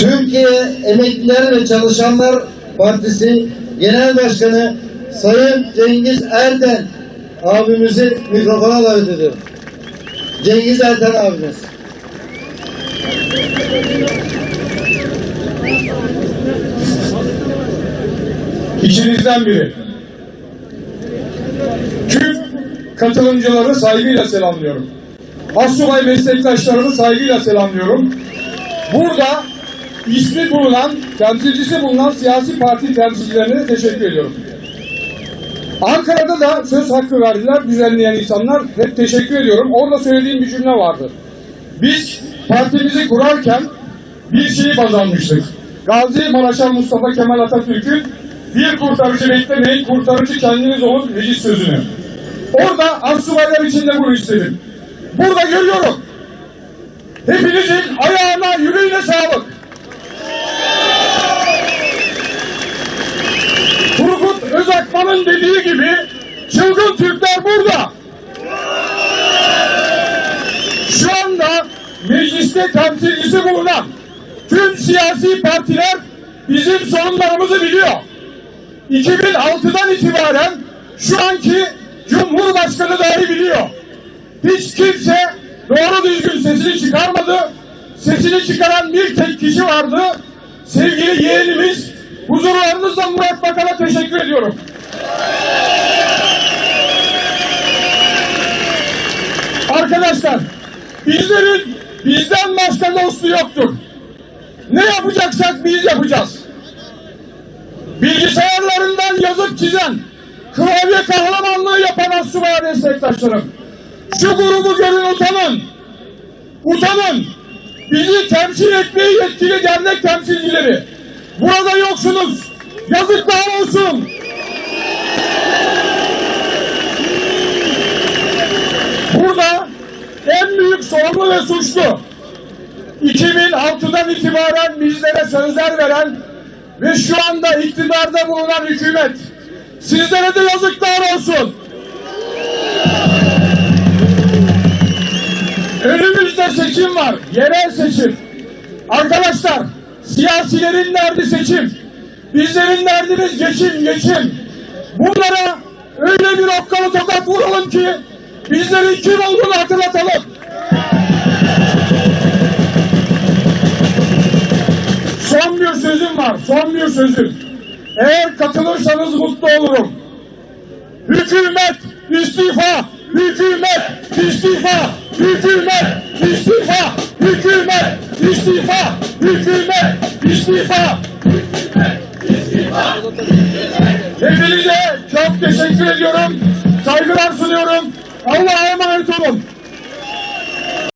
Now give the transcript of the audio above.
Türkiye Emekliler ve Çalışanlar Partisi Genel Başkanı Sayın Cengiz Erden abimizi mikrofona davet ediyorum. Cengiz Erden abimiz. İçinizden biri. Tüm katılımcıları saygıyla selamlıyorum. Assubay meslektaşlarımı saygıyla selamlıyorum. Burada ismi bulunan, temsilcisi bulunan siyasi parti temsilcilerine teşekkür ediyorum. Ankara'da da söz hakkı verdiler düzenleyen insanlar. Hep teşekkür ediyorum. Orada söylediğim bir cümle vardı. Biz partimizi kurarken bir şeyi baz almıştık. Gazi Maraşan Mustafa Kemal Atatürk'ün bir kurtarıcı beklemeyin, kurtarıcı kendiniz olun veciz sözünü. Orada Aksubaylar için de bunu istedim. Burada görüyorum. Hepinizin ayağına, yüreğine sağlık. Çılgın Türkler burada. Şu anda mecliste temsilcisi bulunan tüm siyasi partiler bizim sorunlarımızı biliyor. 2006'dan itibaren şu anki Cumhurbaşkanı dahi biliyor. Hiç kimse doğru düzgün sesini çıkarmadı. Sesini çıkaran bir tek kişi vardı. Sevgili yeğenimiz huzurlarınızda Murat Bakan'a teşekkür ediyorum. Arkadaşlar bizlerin bizden başka dostu yoktur. Ne yapacaksak biz yapacağız. Bilgisayarlarından yazıp çizen, klavye kahramanlığı yapan asubay meslektaşlarım. Şu grubu görün utanın. Utanın. Bizi temsil etmeye yetkili dernek temsilcileri. Burada yoksunuz. Yazıklar olsun. Burada en sorumlu ve suçlu 2006'dan itibaren bizlere sözler veren ve şu anda iktidarda bulunan hükümet. Sizlere de yazıklar olsun. Önümüzde seçim var. Yerel seçim. Arkadaşlar siyasilerin derdi seçim. Bizlerin derdimiz geçim geçim. Bunlara öyle bir okkalı tokat vuralım ki bizlerin kim olduğunu hatırlatalım. Son bir sözüm. Eğer katılırsanız mutlu olurum. Hükümet istifa! Hükümet istifa! Hükümet istifa! Hükümet istifa! Hükümet istifa! Hepinize çok teşekkür ediyorum. Saygılar sunuyorum. Allah'a emanet olun.